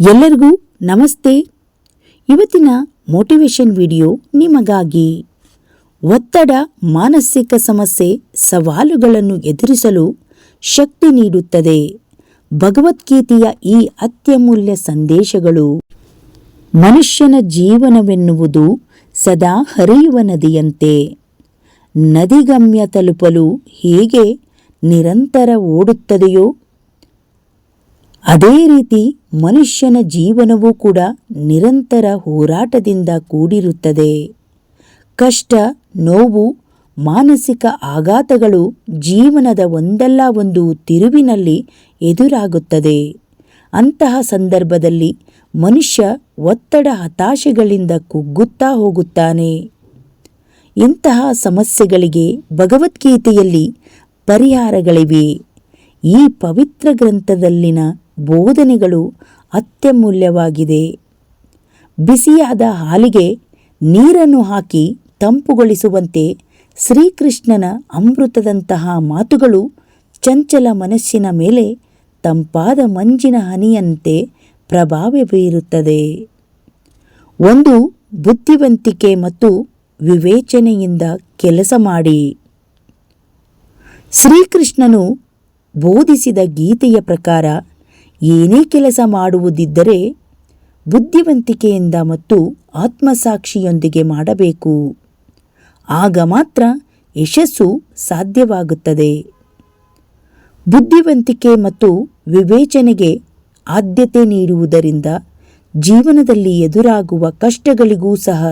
ಎಲ್ಲರಿಗೂ ನಮಸ್ತೆ. ಇವತ್ತಿನ ಮೋಟಿವೇಶನ್ ವಿಡಿಯೋ ನಿಮಗಾಗಿ. ಒತ್ತಡ, ಮಾನಸಿಕ ಸಮಸ್ಯೆ, ಸವಾಲುಗಳನ್ನು ಎದುರಿಸಲು ಶಕ್ತಿ ನೀಡುತ್ತದೆ. ಭಗವದ್ಗೀತೆಯ ಈ ಅತ್ಯಮೂಲ್ಯ ಸಂದೇಶಗಳು. ಮನುಷ್ಯನ ಜೀವನವೆನ್ನುವುದು ಸದಾ ಹರಿಯುವ ನದಿಯಂತೆ. ನದಿಗಮ್ಯ ತಲುಪಲು ಹೇಗೆ ನಿರಂತರ ಓಡುತ್ತದೆಯೋ ಅದೇ ರೀತಿ ಮನುಷ್ಯನ ಜೀವನವೂ ಕೂಡ ನಿರಂತರ ಹೋರಾಟದಿಂದ ಕೂಡಿರುತ್ತದೆ. ಕಷ್ಟ, ನೋವು, ಮಾನಸಿಕ ಆಘಾತಗಳು ಜೀವನದ ಒಂದಲ್ಲ ಒಂದು ತಿರುವಿನಲ್ಲಿ ಎದುರಾಗುತ್ತದೆ. ಅಂತಹ ಸಂದರ್ಭದಲ್ಲಿ ಮನುಷ್ಯ ಒತ್ತಡ ಹತಾಶೆಗಳಿಂದ ಕುಗ್ಗುತ್ತಾ ಹೋಗುತ್ತಾನೆ. ಇಂತಹ ಸಮಸ್ಯೆಗಳಿಗೆ ಭಗವದ್ಗೀತೆಯಲ್ಲಿ ಪರಿಹಾರಗಳಿವೆ. ಈ ಪವಿತ್ರ ಗ್ರಂಥದಲ್ಲಿನ ಬೋಧನೆಗಳು ಅತ್ಯಮೂಲ್ಯವಾಗಿದೆ. ಬಿಸಿಯಾದ ಹಾಲಿಗೆ ನೀರನ್ನು ಹಾಕಿ ತಂಪುಗೊಳಿಸುವಂತೆ ಶ್ರೀಕೃಷ್ಣನ ಅಮೃತದಂತಹ ಮಾತುಗಳು ಚಂಚಲ ಮನಸ್ಸಿನ ಮೇಲೆ ತಂಪಾದ ಮಂಜಿನ ಹನಿಯಂತೆ ಪ್ರಭಾವ ಬೀರುತ್ತದೆ. ಒಂದು ಬುದ್ಧಿವಂತಿಕೆ ಮತ್ತು ವಿವೇಚನೆಯಿಂದ ಕೆಲಸ ಮಾಡಿ. ಶ್ರೀಕೃಷ್ಣನು ಬೋಧಿಸಿದ ಗೀತೆಯ ಪ್ರಕಾರ ಏನೇ ಕೆಲಸ ಮಾಡುವುದಿದ್ದರೆ ಬುದ್ಧಿವಂತಿಕೆಯಿಂದ ಮತ್ತು ಆತ್ಮಸಾಕ್ಷಿಯೊಂದಿಗೆ ಮಾಡಬೇಕು. ಆಗ ಮಾತ್ರ ಯಶಸ್ಸು ಸಾಧ್ಯವಾಗುತ್ತದೆ. ಬುದ್ಧಿವಂತಿಕೆ ಮತ್ತು ವಿವೇಚನೆಗೆ ಆದ್ಯತೆ ನೀಡುವುದರಿಂದ ಜೀವನದಲ್ಲಿ ಎದುರಾಗುವ ಕಷ್ಟಗಳಿಗೂ ಸಹ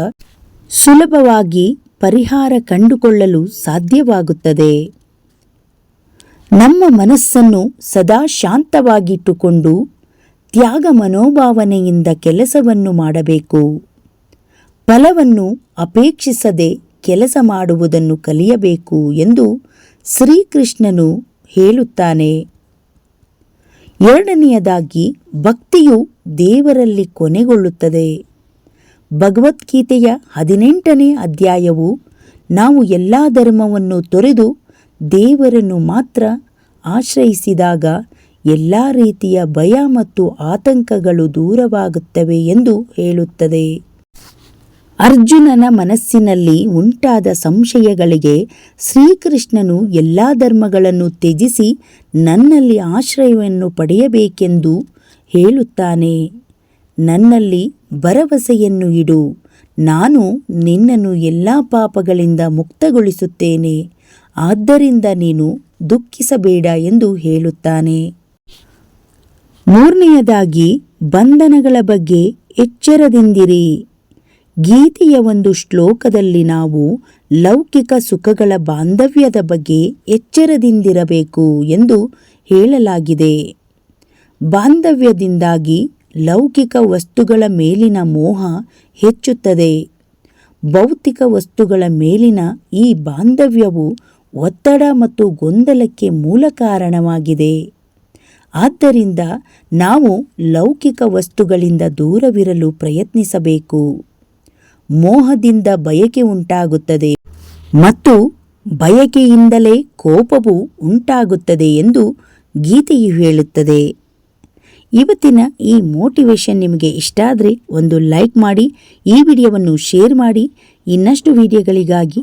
ಸುಲಭವಾಗಿ ಪರಿಹಾರ ಕಂಡುಕೊಳ್ಳಲು ಸಾಧ್ಯವಾಗುತ್ತದೆ. ನಮ್ಮ ಮನಸ್ಸನ್ನು ಸದಾ ಶಾಂತವಾಗಿಟ್ಟುಕೊಂಡು ತ್ಯಾಗ ಮನೋಭಾವನೆಯಿಂದ ಕೆಲಸವನ್ನು ಮಾಡಬೇಕು. ಫಲವನ್ನು ಅಪೇಕ್ಷಿಸದೆ ಕೆಲಸ ಮಾಡುವುದನ್ನು ಕಲಿಯಬೇಕು ಎಂದು ಶ್ರೀಕೃಷ್ಣನು ಹೇಳುತ್ತಾನೆ. ಎರಡನೆಯದಾಗಿ, ಭಕ್ತಿಯು ದೇವರಲ್ಲಿ ಕೊನೆಗೊಳ್ಳುತ್ತದೆ. ಭಗವದ್ಗೀತೆಯ ಹದಿನೆಂಟನೇ ಅಧ್ಯಾಯವು ನಾವು ಎಲ್ಲ ಧರ್ಮವನ್ನು ತೊರೆದು ದೇವರನ್ನು ಮಾತ್ರ ಆಶ್ರಯಿಸಿದಾಗ ಎಲ್ಲ ರೀತಿಯ ಭಯ ಮತ್ತು ಆತಂಕಗಳು ದೂರವಾಗುತ್ತವೆ ಎಂದು ಹೇಳುತ್ತದೆ. ಅರ್ಜುನನ ಮನಸ್ಸಿನಲ್ಲಿ ಉಂಟಾದ ಸಂಶಯಗಳಿಗೆ ಶ್ರೀಕೃಷ್ಣನು ಎಲ್ಲ ಧರ್ಮಗಳನ್ನು ತ್ಯಜಿಸಿ ನನ್ನಲ್ಲಿ ಆಶ್ರಯವನ್ನು ಪಡೆಯಬೇಕೆಂದು ಹೇಳುತ್ತಾನೆ. ನನ್ನಲ್ಲಿ ಭರವಸೆಯನ್ನು ಇಡು. ನಾನು ನಿನ್ನನ್ನು ಎಲ್ಲ ಪಾಪಗಳಿಂದ ಮುಕ್ತಗೊಳಿಸುತ್ತೇನೆ. ಆದ್ದರಿಂದ ನೀನು ದುಃಖಿಸಬೇಡ ಎಂದು ಹೇಳುತ್ತಾನೆ. ಮೂರನೆಯದಾಗಿ, ಬಂಧನಗಳ ಬಗ್ಗೆ ಎಚ್ಚರದಿಂದಿರಿ. ಗೀತೆಯ ಒಂದು ಶ್ಲೋಕದಲ್ಲಿ ನಾವು ಲೌಕಿಕ ಸುಖಗಳ ಬಾಂಧವ್ಯದ ಬಗ್ಗೆ ಎಚ್ಚರದಿಂದಿರಬೇಕು ಎಂದು ಹೇಳಲಾಗಿದೆ. ಬಾಂಧವ್ಯದಿಂದಾಗಿ ಲೌಕಿಕ ವಸ್ತುಗಳ ಮೇಲಿನ ಮೋಹ ಹೆಚ್ಚುತ್ತದೆ. ಭೌತಿಕ ವಸ್ತುಗಳ ಮೇಲಿನ ಈ ಬಾಂಧವ್ಯವು ಒತ್ತಡ ಮತ್ತು ಗೊಂದಲಕ್ಕೆ ಮೂಲ ಕಾರಣವಾಗಿದೆ. ಆದ್ದರಿಂದ ನಾವು ಲೌಕಿಕ ವಸ್ತುಗಳಿಂದ ದೂರವಿರಲು ಪ್ರಯತ್ನಿಸಬೇಕು. ಮೋಹದಿಂದ ಬಯಕೆ ಉಂಟಾಗುತ್ತದೆ ಮತ್ತು ಬಯಕೆಯಿಂದಲೇ ಕೋಪವು ಉಂಟಾಗುತ್ತದೆ ಎಂದು ಗೀತೆಯು ಹೇಳುತ್ತದೆ. ಇವತ್ತಿನ ಈ ಮೋಟಿವೇಶನ್ ನಿಮಗೆ ಇಷ್ಟ ಆದರೆ ಒಂದು ಲೈಕ್ ಮಾಡಿ, ಈ ವಿಡಿಯೋವನ್ನು ಶೇರ್ ಮಾಡಿ, ಇನ್ನಷ್ಟು ವಿಡಿಯೋಗಳಿಗಾಗಿ